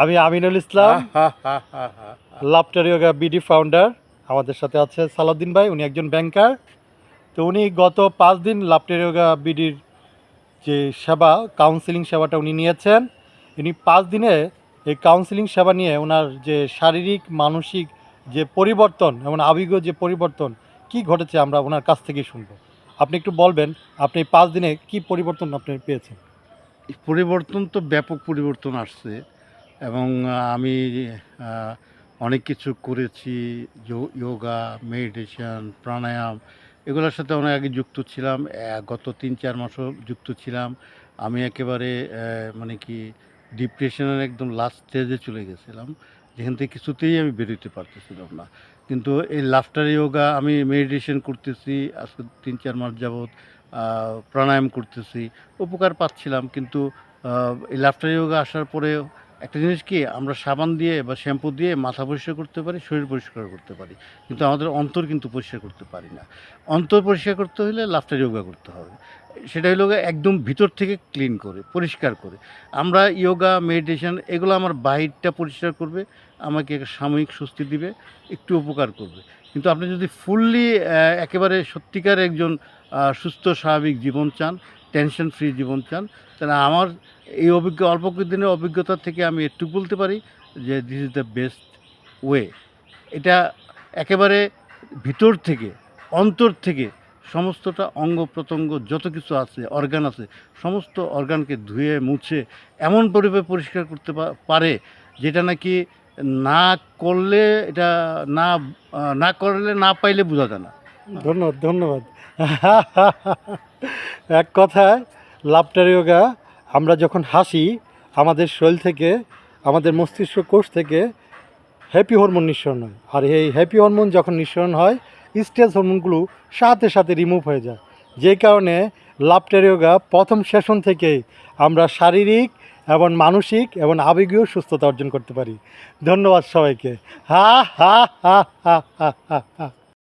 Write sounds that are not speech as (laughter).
আমি Aminul Islam Yoga BD founder আমাদের সাথে আছে সালাউদ্দিন ভাই, উনি একজন ব্যাংকার তো উনি গত পাঁচ দিন লাফটার ইয়োগা বিডির যে সেবা কাউন্সিলিং সেবাটা উনি নিয়েছেন। উনি পাঁচ দিনে এই কাউন্সিলিং সেবা নিয়ে ওনার যে শারীরিক, মানসিক যে পরিবর্তন এবং আবেগ যে পরিবর্তন কি ঘটেছে আমরা ওনার কাছ থেকেই শুনব। আপনি একটু বলবেন, আপনি পাঁচ দিনে কি পরিবর্তন আপনি পেয়েছেন? পরিবর্তন তো ব্যাপক পরিবর্তন আসছে এবং আমি অনেক কিছু করেছি যোগা মেডিটেশন, প্রাণায়াম, এগুলোর সাথে অনেক আগে যুক্ত ছিলাম গত তিন, চার মাসও যুক্ত ছিলাম। আমি একেবারে মানে কি ডিপ্রেশনের একদম লাস্ট স্টেজে চলে গেছিলাম। যেখান থেকে কিছুতেই আমি বেরোতে পারতেছিলাম না। কিন্তু এই লাফটার যোগা আমি মেডিটেশন করতেছি, আজকে তিন চার মাস যাবৎ প্রাণায়াম করতেছি, উপকার পাচ্ছিলাম। কিন্তু এই লাফটার যোগা আসার পরে একটা জিনিস কি, আমরা সাবান দিয়ে বা শ্যাম্পু দিয়ে মাথা পরিষ্কার করতে পারি, শরীর পরিষ্কার করতে পারি। কিন্তু আমাদের অন্তর কিন্তু পরিষ্কার করতে পারি না। অন্তর পরিষ্কার করতে হলে লাফটার যোগা করতে হবে। সেটা হলো একদম ভিতর থেকে ক্লিন করে, পরিষ্কার করে। আমরা ইয়োগা, মেডিটেশন এগুলো আমার বাহিরটা পরিষ্কার করবে, আমাকে সাময়িক স্বস্তি দিবে, একটু উপকার করবে। কিন্তু আপনি যদি ফুললি একেবারে সত্যিকার একজন সুস্থ, স্বাভাবিক জীবন চান টেনশন ফ্রি জীবন চান। তাহলে আমার এই অভিজ্ঞ, অল্প দিনের অভিজ্ঞতা থেকে আমি একটু বলতে পারি যে this is the best way এটা একেবারে ভিতর থেকে, অন্তর থেকে সমস্তটা অঙ্গ প্রত্যঙ্গ যত কিছু আছে অর্গান আছে, সমস্ত অর্গানকে ধুয়ে, মুছে এমন পরিভাবে পরিষ্কার করতে পারে যেটা নাকি না করলে এটা না না করলে না পাইলে বোঝা যায় না। ধন্যবাদ ধন্যবাদ। (laughs) এক কথায় লাফটার যোগা আমরা যখন হাসি, আমাদের শরীর থেকে, আমাদের মস্তিষ্ক কোষ থেকে হ্যাপি হরমোন নিঃসরণ হয়। আর এই হ্যাপি হরমোন যখন নিঃসরণ হয় স্ট্রেস হরমোনগুলো সাথে সাথে রিমুভ হয়ে যায়। যে কারণে লাফটার যোগা প্রথম সেশন থেকে আমরা শারীরিক এবং মানসিক এবং আবেগীয় সুস্থতা অর্জন করতে পারি। ধন্যবাদ সবাইকে। হা হা হা হা হা হা হা।